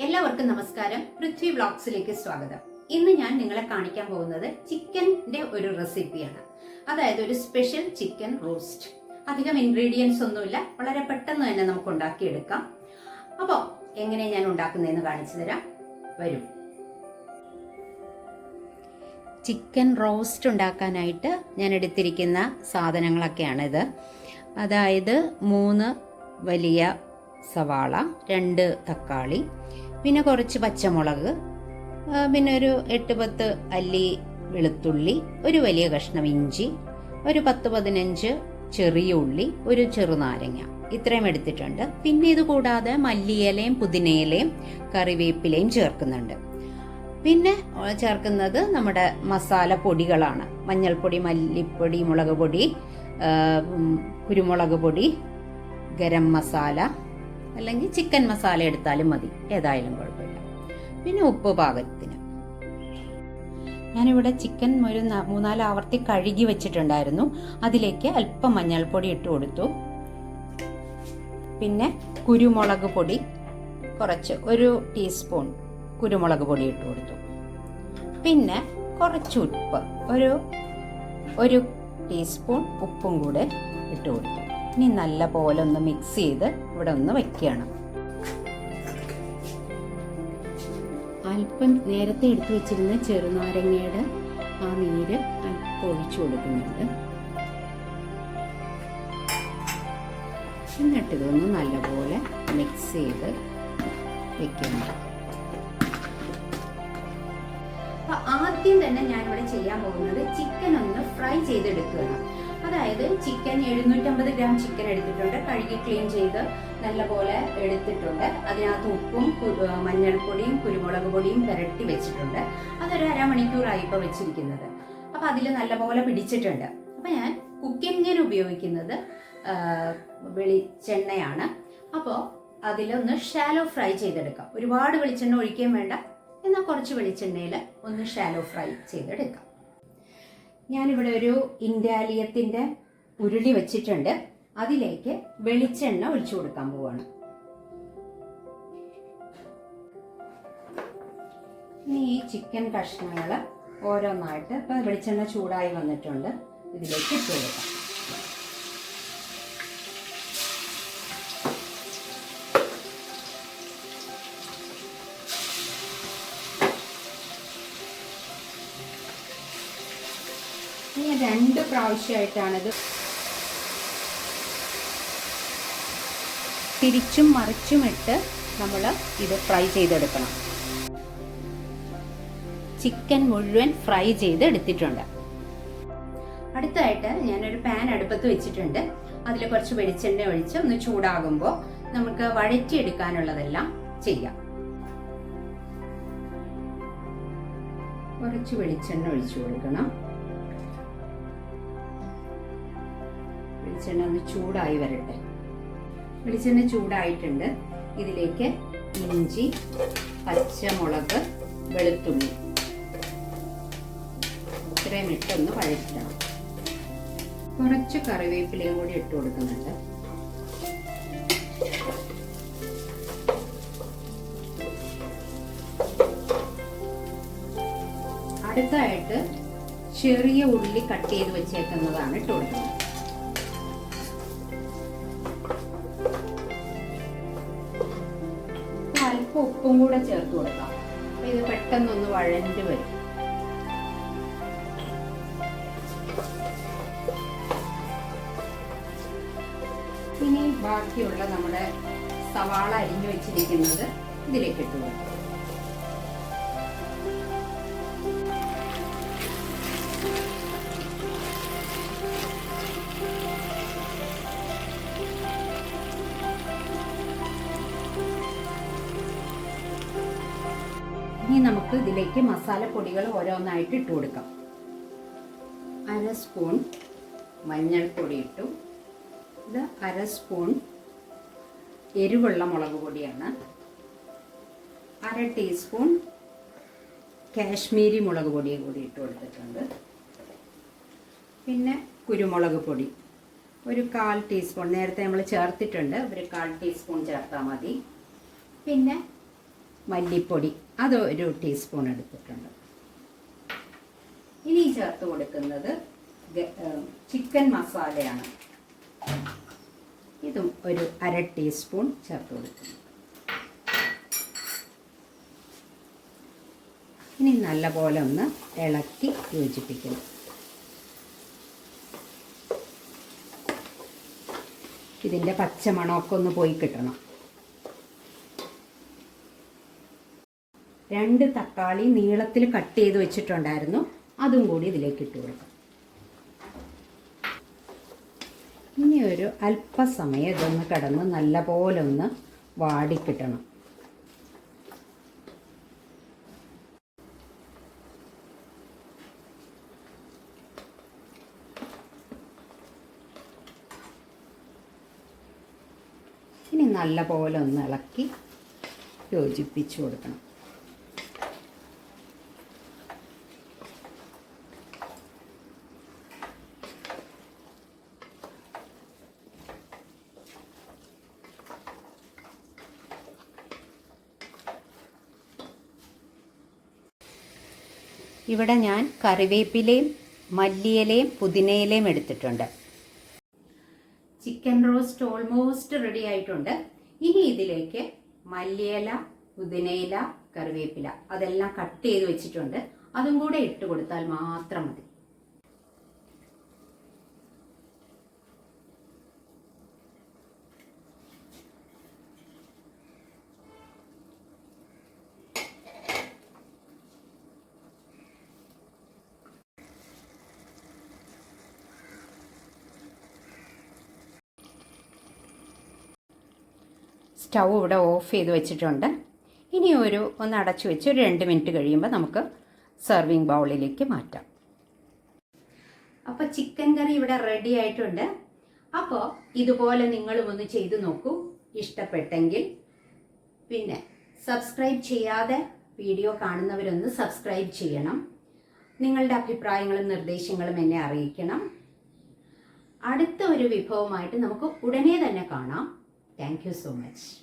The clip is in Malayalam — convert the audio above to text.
എല്ലാവർക്കും നമസ്കാരം. പൃഥ്വി വ്ളോഗ്സിലേക്ക് സ്വാഗതം. ഇന്ന് ഞാൻ നിങ്ങളെ കാണിക്കാൻ പോകുന്നത് ചിക്കന്റെ ഒരു റെസിപ്പിയാണ്. അതായത് ഒരു സ്പെഷ്യൽ ചിക്കൻ റോസ്റ്റ്. അധികം ഇൻഗ്രീഡിയൻസ് ഒന്നുമില്ല. വളരെ പെട്ടെന്ന് തന്നെ നമുക്ക് ഉണ്ടാക്കിയെടുക്കാം. അപ്പോൾ എങ്ങനെ ഞാൻ ഉണ്ടാക്കുന്നതെന്ന് കാണിച്ചു തരാം. വരും. ചിക്കൻ റോസ്റ്റ് ഉണ്ടാക്കാനായിട്ട് ഞാൻ എടുത്തിരിക്കുന്ന സാധനങ്ങളൊക്കെയാണിത്. അതായത് മൂന്ന് വലിയ സവാള രണ്ട് തക്കാളി പിന്നെ കുറച്ച് പച്ചമുളക് പിന്നെ ഒരു എട്ട് പത്ത് അല്ലി വെളുത്തുള്ളി ഒരു വലിയ കഷ്ണം ഇഞ്ചി ഒരു പത്ത് പതിനഞ്ച് ചെറിയ ഉള്ളി ഒരു ചെറുനാരങ്ങ. ഇത്രയും എടുത്തിട്ടുണ്ട്. പിന്നെ ഇത് കൂടാതെ മല്ലിയിലയും പുതിനയിലയും കറിവേപ്പിലയും ചേർക്കുന്നുണ്ട്. പിന്നെ ചേർക്കുന്നത് നമ്മുടെ മസാല പൊടികളാണ്. മഞ്ഞൾപ്പൊടി മല്ലിപ്പൊടി മുളക് പൊടി കുരുമുളക് പൊടി ഗരം മസാല അല്ലെങ്കിൽ ചിക്കൻ മസാല എടുത്താലും മതി. ഏതായാലും കുഴപ്പമില്ല. പിന്നെ ഉപ്പ് പാകത്തിന്. ഞാനിവിടെ ചിക്കൻ ഒരു മൂന്നാൽ ആവർത്തി കഴുകി വെച്ചിട്ടുണ്ടായിരുന്നു. അതിലേക്ക് അല്പം മഞ്ഞൾപ്പൊടി ഇട്ട് കൊടുത്തു. പിന്നെ കുരുമുളക് പൊടി കുറച്ച് ഒരു ടീസ്പൂൺ കുരുമുളക് പൊടി ഇട്ട് കൊടുത്തു. പിന്നെ കുറച്ച് ഉപ്പ് ഒരു ഒരു ടീസ്പൂൺ ഉപ്പും കൂടെ ഇട്ട് കൊടുത്തു. ഇനി നല്ല പോലെ ഒന്ന് മിക്സ് ചെയ്ത് ഇവിടെ ഒന്ന് വെക്കുകയാണ്. അല്പം നേരത്തെ എടുത്തു വെച്ചിരുന്ന ചെറുനാരങ്ങയുടെ ആ നീര് അല്പം ഒഴിച്ചു കൊടുക്കുന്നുണ്ട്. എന്നിട്ട് ഇതൊന്ന് നല്ലപോലെ മിക്സ് ചെയ്ത് വെക്കുന്നു ആദ്യം തന്നെ ഞാനിവിടെ ചെയ്യാൻ പോകുന്നത് ചിക്കൻ ഒന്ന് ഫ്രൈ ചെയ്തെടുക്കുകയാണ്. അതായത് ചിക്കൻ എഴുന്നൂറ്റമ്പത് ഗ്രാം ചിക്കൻ എടുത്തിട്ടുണ്ട്. കഴുകി ക്ലീൻ ചെയ്ത് നല്ലപോലെ എടുത്തിട്ടുണ്ട്. അതിനകത്ത് ഉപ്പും മഞ്ഞൾപ്പൊടിയും കുരുമുളക് പൊടിയും പുരട്ടി വെച്ചിട്ടുണ്ട്. അതൊരു അരമണിക്കൂറായി ഇപ്പോൾ വെച്ചിരിക്കുന്നത്. അപ്പോൾ അതിൽ നല്ലപോലെ പിടിച്ചിട്ടുണ്ട്. അപ്പോൾ ഞാൻ കുക്കിങ്ങിന് ഉപയോഗിക്കുന്നത് വെളിച്ചെണ്ണയാണ്. അപ്പോൾ അതിലൊന്ന് ഷാലോ ഫ്രൈ ചെയ്തെടുക്കാം. ഒരുപാട് വെളിച്ചെണ്ണ ഒഴിക്കുകയും വേണ്ട. എന്നാൽ കുറച്ച് വെളിച്ചെണ്ണയിൽ ഒന്ന് ഷാലോ ഫ്രൈ ചെയ്തെടുക്കാം. ഞാനിവിടെ ഒരു ഇൻഡാലിയത്തിന്റെ ഉരുളി വെച്ചിട്ടുണ്ട്. അതിലേക്ക് വെളിച്ചെണ്ണ ഒഴിച്ചു കൊടുക്കാൻ പോവാണ്. ഇനി ഈ ചിക്കൻ കഷ്ണങ്ങൾ ഓരോന്നായിട്ട് ഇപ്പം വെളിച്ചെണ്ണ ചൂടായി വന്നിട്ടുണ്ട്. ഇതിലേക്ക് ഇട്ട് കൊടുക്കാം. ഇനി രണ്ട് പ്രാവശ്യമായിട്ടാണിത് തിരിച്ചും മറിച്ചും ഇട്ട് നമ്മൾ ഇത് ഫ്രൈ ചെയ്തെടുക്കണം. ചിക്കൻ മുഴുവൻ ഫ്രൈ ചെയ്ത് എടുത്തിട്ടുണ്ട് അടുത്തായിട്ട് ഞാനൊരു പാൻ അടുപ്പത്ത് വെച്ചിട്ടുണ്ട്. അതിൽ കുറച്ച് വെളിച്ചെണ്ണ ഒഴിച്ച് ഒന്ന് ചൂടാകുമ്പോൾ നമുക്ക് വഴറ്റിയെടുക്കാനുള്ളതെല്ലാം ചെയ്യാം. കുറച്ച് വെളിച്ചെണ്ണ ഒഴിച്ചു കൊടുക്കണം. വെളിച്ചെണ്ണ ഒന്ന് ചൂടായി വരട്ടെ. വെളിച്ചെണ്ണ ചൂടായിട്ടുണ്ട്. ഇതിലേക്ക് ഇഞ്ചി പച്ചമുളക് വെളുത്തുള്ളി. ഇത്രയും ഇട്ടൊന്ന് വഴറ്റണം കുറച്ച് കറിവേപ്പിലയും കൂടി ഇട്ട് കൊടുക്കുന്നുണ്ട്. അടുത്തായിട്ട് ചെറിയ ഉള്ളി കട്ട് ചെയ്ത് വെച്ചേക്കുന്നതാണ് ഇട്ട് കൊടുക്കുന്നത്. ഉപ്പും കൂടെ ചേർത്ത് കൊടുക്കാം. അപ്പൊ ഇത് പെട്ടെന്നൊന്ന് വഴഞ്ഞു വരും. ഇനി ബാക്കിയുള്ള നമ്മുടെ സവാള അരിഞ്ഞു വെച്ചിരിക്കുന്നത് ഇതിലേക്ക് ഇട്ട് കൊടുക്കാം. ഇനി നമുക്ക് ഇതിലേക്ക് മസാലപ്പൊടികൾ ഓരോന്നായിട്ട് ഇട്ട് കൊടുക്കാം. അര സ്പൂൺ മഞ്ഞൾപ്പൊടി ഇട്ടു. ഇത് അര സ്പൂൺ എരിവുള്ള മുളക് പൊടിയാണ്. അര ടീസ്പൂൺ കാശ്മീരി മുളക് പൊടി കൂടി ഇട്ട് കൊടുത്തിട്ടുണ്ട്. പിന്നെ കുരുമുളക് പൊടി. ഒരു കാൽ ടീസ്പൂൺ നേരത്തെ നമ്മൾ ചേർത്തിട്ടുണ്ട്. ഒരു കാൽ ടീസ്പൂൺ ചേർത്താൽ മതി. പിന്നെ മല്ലിപ്പൊടി. അത് ഒരു ടീസ്പൂൺ എടുത്തിട്ടുണ്ട്. ഇനി ചേർത്ത് കൊടുക്കുന്നത് ചിക്കൻ മസാലയാണ് ഇതും ഒരു അര ടീസ്പൂൺ ചേർത്ത് കൊടുക്കുന്നു. ഇനി നല്ലപോലെ ഒന്ന് ഇളക്കി യോജിപ്പിക്കണം. ഇതിന്റെ പച്ചമണമൊക്കെ ഒന്ന് പോയി കിട്ടണം. രണ്ട് തക്കാളി നീളത്തിൽ കട്ട് ചെയ്ത് വെച്ചിട്ടുണ്ടായിരുന്നു. അതും കൂടി ഇതിലേക്ക് ഇട്ട് കൊടുക്കാം. ഇനി ഒരു അല്പസമയം ഇതൊന്ന് കിടന്ന് നല്ലപോലെ ഒന്ന് വാടിക്കിട്ടണം. ഇനി നല്ലപോലെ ഒന്ന് ഇളക്കി യോജിപ്പിച്ചു കൊടുക്കണം. ഇവിടെ ഞാൻ കറിവേപ്പിലയും മല്ലിയിലയും പുതിനയിലയും എടുത്തിട്ടുണ്ട്. ചിക്കൻ റോസ്റ്റ് ഓൾമോസ്റ്റ് റെഡി ആയിട്ടുണ്ട്. ഇനി ഇതിലേക്ക് മല്ലിയില പുതിനയില കറിവേപ്പില അതെല്ലാം കട്ട് ചെയ്ത് വെച്ചിട്ടുണ്ട്. അതും കൂടെ ഇട്ട് കൊടുത്താൽ മാത്രം മതി. സ്റ്റൗ ഇവിടെ ഓഫ് ചെയ്ത് വെച്ചിട്ടുണ്ട്. ഇനി ഒരു ഒന്ന് അടച്ചു വെച്ച് ഒരു രണ്ട് മിനിറ്റ് കഴിയുമ്പോൾ നമുക്ക് സെർവിങ് ബൗളിലേക്ക് മാറ്റാം. അപ്പോൾ ചിക്കൻ കറി ഇവിടെ റെഡി ആയിട്ടുണ്ട്. അപ്പോൾ ഇതുപോലെ നിങ്ങളും ഒന്ന് ചെയ്തു നോക്കൂ. ഇഷ്ടപ്പെട്ടെങ്കിൽ പിന്നെ സബ്സ്ക്രൈബ് ചെയ്യാതെ വീഡിയോ കാണുന്നവരൊന്ന് സബ്സ്ക്രൈബ് ചെയ്യണം. നിങ്ങളുടെ അഭിപ്രായങ്ങളും നിർദ്ദേശങ്ങളും എന്നെ അറിയിക്കണം. അടുത്ത ഒരു വിഭവമായിട്ട് നമുക്ക് ഉടനെ തന്നെ കാണാം. Thank you so much.